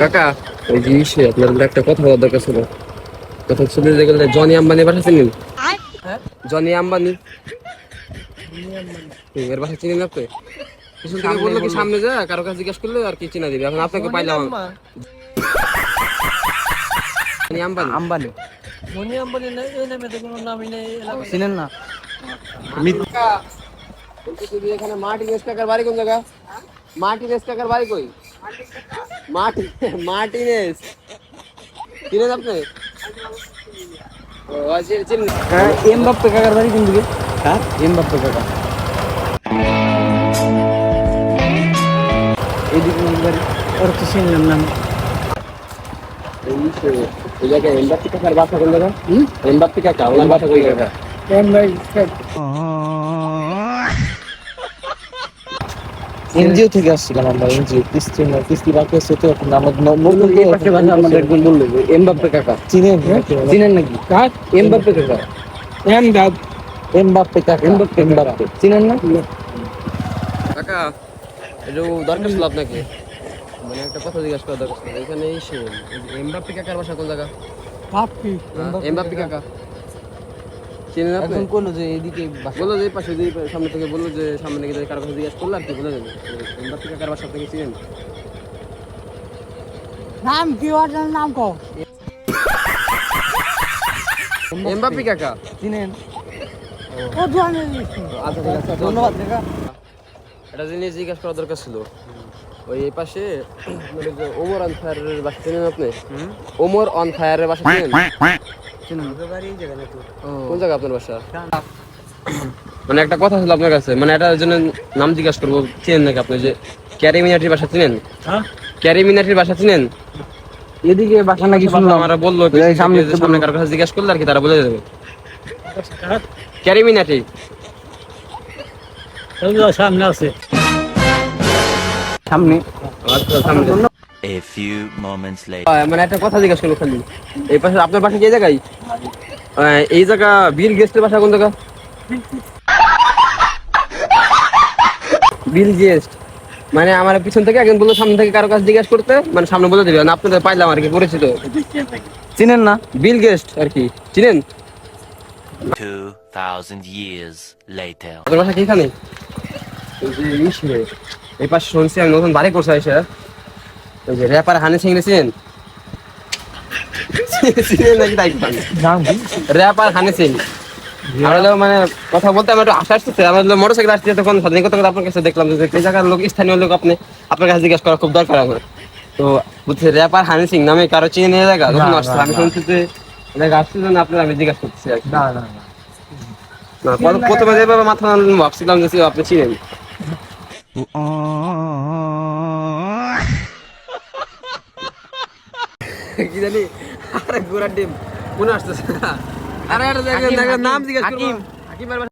কাকা ওই যে ইসে আপনার বলে একটা কথা বলার দরকার ছিল। কথা ছিল যে গেলে জনি আম্বানি বাসা চিনেন জনি আম্বানি? এর বাসা চিনেন আপনি? পিছন থেকে বলল কি সামনে যা কারও কাছে জিজ্ঞাসা করলে আর কি চিনা দিবে। এখন আপনাকে পাইলাম আম্বানি? আম্বানি। মনি আম্বানি নাই এই নামে তো কোনো নামই নেই। চিনেন না। এখানে মার্টিন এসকাকার বাড়ি কোন জায়গা? মার্টিন এসকাকার বাড়ি কই? মার্টিনেস চিনেন আপনি ও আচ্ছা চিনেন হ্যাঁ এম বাপ্পে কাকার বাড়ি কোন দিকে? হ্যাঁ? এম বাপ্পে কাকা। এইদিকে কোন বাড়ি। ওর তো চিনলাম না এমবাপ্পি কাকার বাসা কোন জায়গা? এমবাপ্পি কাকা ওনার বাসা কই কাকা এনজিও থেকে আসছিলাম আমরা এনজিও কিস্তি না কিস্তি বাকি আছে তো এখন আমার ন- নতুন এই পাশে বাসা আমাদের একজন বলল যে এমবাপ্পে কাকা। চিনেন চিনেন নাকি? কাক এমবাপ্পে কাকা। এম বাপ এম বাপ্পে কাকা। এম বাপ্পে এম বাপ্পে চিনেন না কাকা একটু দরকার ছিল আপনাকে মানে একটা কথা জিজ্ঞাসা করা দরকার ছিল এখানে এসে এমবাপ্পি কাকার বাসা কোন জায়গা? ভাবছি এমবাপ্পি কাকা। চিনেন আপনি? এখন কইলো যে এদিকে বলল যে পাশে যে সামনে থেকে বলল যে সামনে থেকে কারও কাছে জিজ্ঞাসা করল আর কি বলে দেবে? এমবাপ্পি কাকার বাসা থেকে চিনেন? নাম কি ওর নাম কো এমবাপ্পি কাকা। চিনেন। ও। জানে। আচ্ছা ঠিক আছে ধন্যবাদ কাকা। একটা জিনিস জিজ্ঞাসা করা দরকার ছিল। ওই এই পাশে যে ওমর অন ফায়ারের বাসা চিনেন আপনি? ওমর অন ফায়ারের বাসা চিনেন? কোন জায়গা আপনার বাসা? মানে একটা কথা ছিল আপনার কাছে মানে এটার জন্য নাম জিজ্ঞাসা করব চিনেন নাকি আপনি যে ক্যারি মিনাটির বাসা চিনেন? হ্যাঁ। ক্যারি মিনাটির বাসা চিনেন? এদিকে বাসা নাকি শুনলাম। আমরা বলল সামনে সামনে কারও কাছে জিজ্ঞাসা করলে আর কি তারা বলে দেবে। ক্যারি মিনাটি। সামনে আছে। সামনে। আচ্ছা সামনে। A few moments later. মানে একটা কথা জিজ্ঞাসা করব খালি। এই পাশে আপনার বাসা কি জায়গায়? এই জায়গা বিল গেস্টের বাসা কোন জায়গা? বিল গেস্ট মানে আমার পিছন থেকে একজন বলল সামনে থেকে কারও কাছে জিজ্ঞাসা করতে। মানে সামনে বলে দেবে না আপনাদের পাইলাম আর কি পরিচিত চিনেন না? বিল গেস্ট আর কি চিনেন? 2,000 years later. আপনার বাসা কি এখানে? এই পাশে শুনছি আমি নতুন বাড়ি করছে এসে। ওই যে র্যাপার হানি সিং চিনেন চিনেন নাকি তাই নাম র্যাপার হানি সিং। আমরা মানে কথা বলতে আমার একটু আশা আসতেছে আমার মোটর সাইকেল আসছে তখন স্বাধীন কথা আপনার কাছে দেখলাম যে এই জায়গার লোক স্থানীয় লোক আপনি আপনার কাছে জিজ্ঞাসা করা খুব দরকার আমার। তো বলছে র্যাপার হানি সিং নামে কারও চিনে নিয়ে জায়গা? তখন না, আসছে আমি শুনছি যে জায়গা আসছে আপনার আমি জিজ্ঞাসা করতেছি আর কি। না না না। না প্রথমে যেভাবে মাথা ভাবছিলাম যে আপনি চিনেন। কি জানি? আরে গোড়ার ডিম মনে আসতেছে না। আরে নাম জিজ্ঞাসা করব।